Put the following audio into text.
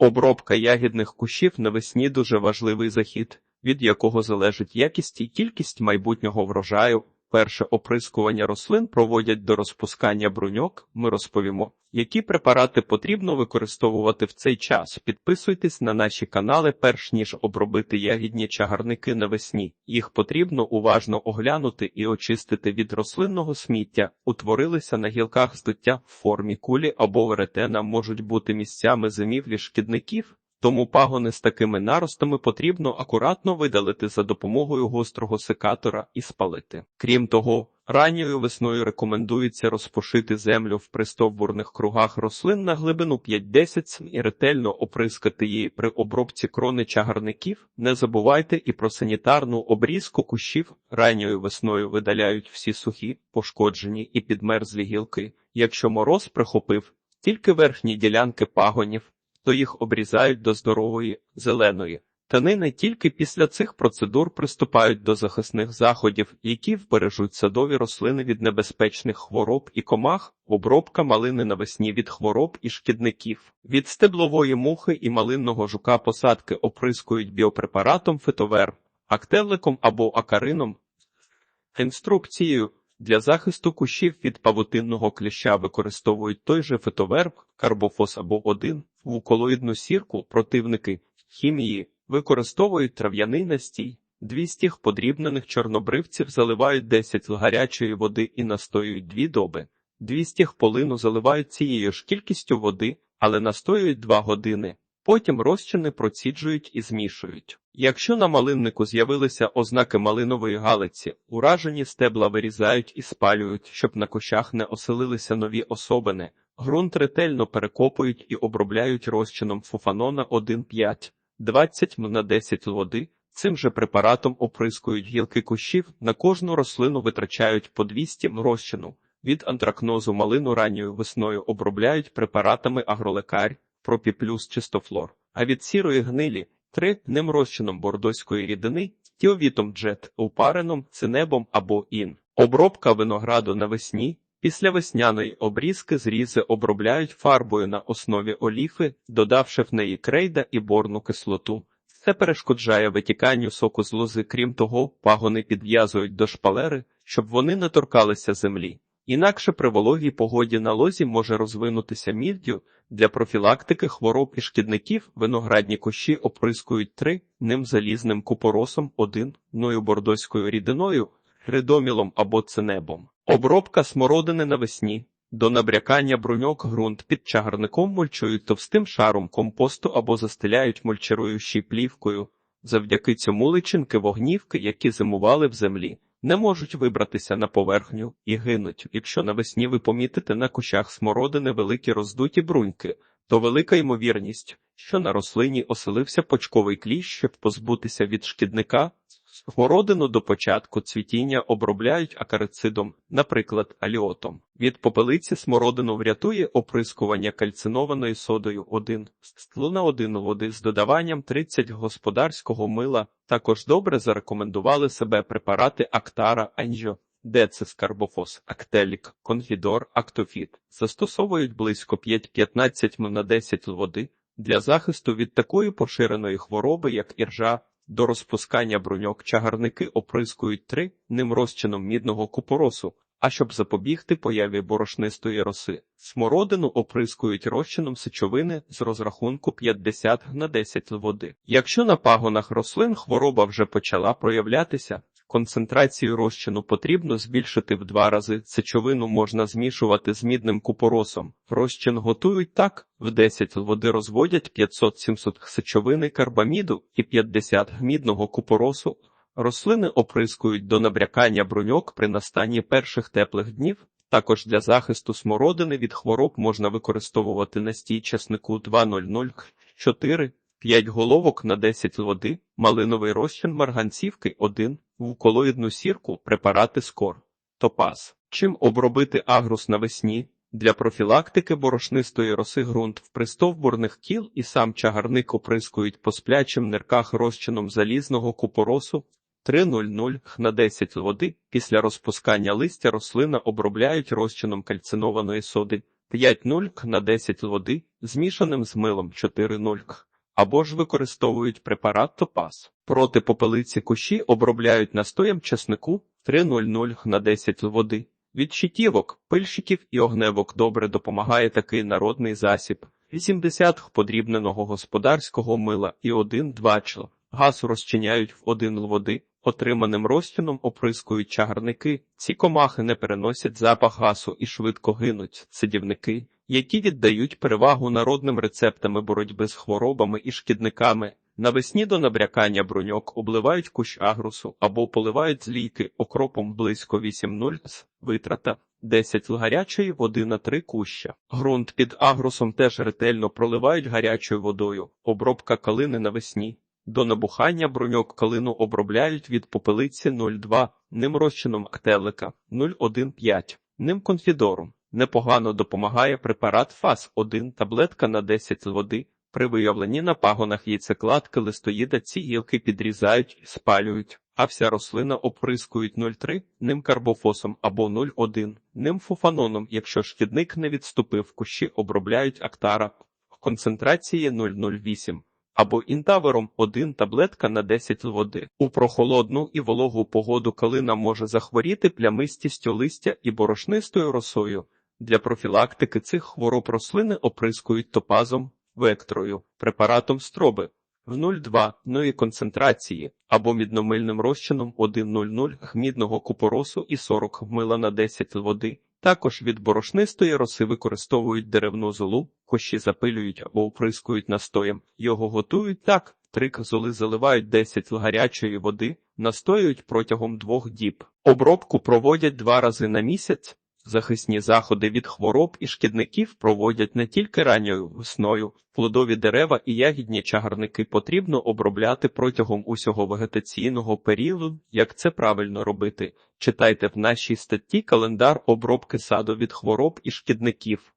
Обробка ягідних кущів навесні дуже важливий захід, від якого залежить якість і кількість майбутнього врожаю. Перше оприскування рослин проводять до розпускання бруньок. Ми розповімо, які препарати потрібно використовувати в цей час. Підписуйтесь на наші канали, перш ніж обробити ягідні чагарники навесні. Їх потрібно уважно оглянути і очистити від рослинного сміття. Утворилися на гілках здуття в формі кулі або веретена можуть бути місцями зимівлі шкідників. Тому пагони з такими наростами потрібно акуратно видалити за допомогою гострого секатора і спалити. Крім того, ранньою весною рекомендується розпошити землю в пристовбурних кругах рослин на глибину 5-10 см і ретельно оприскати її при обробці крони чагарників. Не забувайте і про санітарну обрізку кущів. Ранньою весною видаляють всі сухі, пошкоджені і підмерзлі гілки. Якщо мороз прихопив тільки верхні ділянки пагонів, то їх обрізають до здорової, зеленої. Танини тільки після цих процедур приступають до захисних заходів, які вбережуть садові рослини від небезпечних хвороб і комах, обробка малини навесні від хвороб і шкідників. Від стеблової мухи і малинного жука посадки оприскують біопрепаратом фитовер, актеликом або акарином. Інструкцією для захисту кущів від павутинного кліща використовують той же фитоверб, карбофос або один, вуколоїдну сірку, противники хімії, використовують трав'яний настій. 200 подрібнених чорнобривців заливають 10 л гарячої води і настоюють 2 доби. 200 полину заливають цією ж кількістю води, але настоюють 2 години. Потім розчини проціджують і змішують. Якщо на малиннику з'явилися ознаки малинової галиці, уражені стебла вирізають і спалюють, щоб на кущах не оселилися нові особини. Ґрунт ретельно перекопують і обробляють розчином фуфанона 1,5, 20 на 10 води. Цим же препаратом оприскують гілки кущів, на кожну рослину витрачають по 200 м розчину. Від антракнозу малину ранньою весною обробляють препаратами агролекарь, пропіплюс чистофлор, а від сірої гнилі три ним розчином бордоської рідини, тіовітом джет, упареном, цинебом або ін. Обробка винограду навесні. Після весняної обрізки зрізи обробляють фарбою на основі оліфи, додавши в неї крейда і борну кислоту. Це перешкоджає витіканню соку з лози, крім того, пагони підв'язують до шпалери, щоб вони не торкалися землі. Інакше при вологій погоді на лозі може розвинутися мільдю. Для профілактики хвороб і шкідників виноградні кущі оприскують три ним залізним купоросом, один ною бордоською рідиною, гридомілом або цинебом. Обробка смородини навесні. До набрякання бруньок ґрунт під чагарником мульчують товстим шаром компосту або застеляють мульчируючою плівкою. Завдяки цьому личинки вогнівки, які зимували в землі, не можуть вибратися на поверхню і гинуть. Якщо навесні ви помітите на кущах смородини великі роздуті бруньки, то велика ймовірність, що на рослині оселився почковий кліщ, щоб позбутися від шкідника. Смородину до початку цвітіння обробляють акарицидом, наприклад, аліотом. Від попелиці смородину врятує оприскування кальцинованою содою 1, стлуна 1 води з додаванням 30 господарського мила. Також добре зарекомендували себе препарати Актара Анжо. Децискарбофос, Актелік, Конфідор, Актофіт застосовують близько 5-15 м на 10 води для захисту від такої поширеної хвороби, як іржа. До розпускання бруньок чагарники оприскують три ним розчином мідного купоросу, а щоб запобігти появі борошнистої роси. Смородину оприскують розчином сечовини з розрахунку 50 на 10 води. Якщо на пагонах рослин хвороба вже почала проявлятися, концентрацію розчину потрібно збільшити в два рази. Сечовину можна змішувати з мідним купоросом. Розчин готують так: в 10 води розводять 500-700 сечовини карбаміду і 50 мідного купоросу. Рослини оприскують до набрякання бруньок при настанні перших теплих днів. Також для захисту смородини від хвороб можна використовувати настій часнику 2,00-4, 5 головок на 10 води, малиновий розчин марганцівки 1, вуколоїдну сірку, препарати скор, топаз. Чим обробити агрус навесні? Для профілактики борошнистої роси ґрунт в пристовбурних кіл і сам чагарник оприскують по сплячим нирках розчином залізного купоросу 3,00 на 10 води. Після розпускання листя рослина обробляють розчином кальцинованої соди 5,0 на 10 води. змішаним з милом 4.0 к, або ж використовують препарат Топаз. Проти попелиці кущі обробляють настоєм чеснику 3.00 г на 10 води. Від щитівок, пильщиків і огневок добре допомагає такий народний засіб. 80 подрібненого господарського мила і 1-2 чл. Газ розчиняють в 1 л води, отриманим розчином оприскують чагарники. Ці комахи не переносять запах газу і швидко гинуть. Сидівники, які віддають перевагу народним рецептами боротьби з хворобами і шкідниками. Навесні до набрякання бруньок обливають кущ агрусу або поливають з лійки окропом близько 8-0 з витрата 10 л гарячої води на 3 куща. Грунт під агрусом теж ретельно проливають гарячою водою. Обробка калини навесні. До набухання бруньок калину обробляють від попелиці 0,2, ним розчином актелика 0,1,5, ним конфідором. Непогано допомагає препарат ФАС-1 таблетка на 10 води. При виявленні на пагонах яйцекладки листоїда ці гілки підрізають і спалюють, а вся рослина оприскують 0,3 ним карбофосом або 0,1 ним фуфаноном, якщо шкідник не відступив, кущі обробляють актара концентрації 0,08 або інтавером 1 таблетка на 10 води. У прохолодну і вологу погоду калина може захворіти плямистістю листя і борошнистою росою. Для профілактики цих хвороб рослини оприскують топазом, вектрою, препаратом строби в 0,2 ної концентрації або мідномильним розчином 1,00 гмідного купоросу і 40 мила на 10 води. Також від борошнистої роси використовують деревну золу, кощі запилюють або оприскують настоєм. Його готують так. Три золи заливають 10 л гарячої води, настоюють протягом двох діб. Обробку проводять два рази на місяць. Захисні заходи від хвороб і шкідників проводять не тільки ранньою весною. Плодові дерева і ягідні чагарники потрібно обробляти протягом усього вегетаційного періоду. Як це правильно робити? Читайте в нашій статті календар обробки саду від хвороб і шкідників.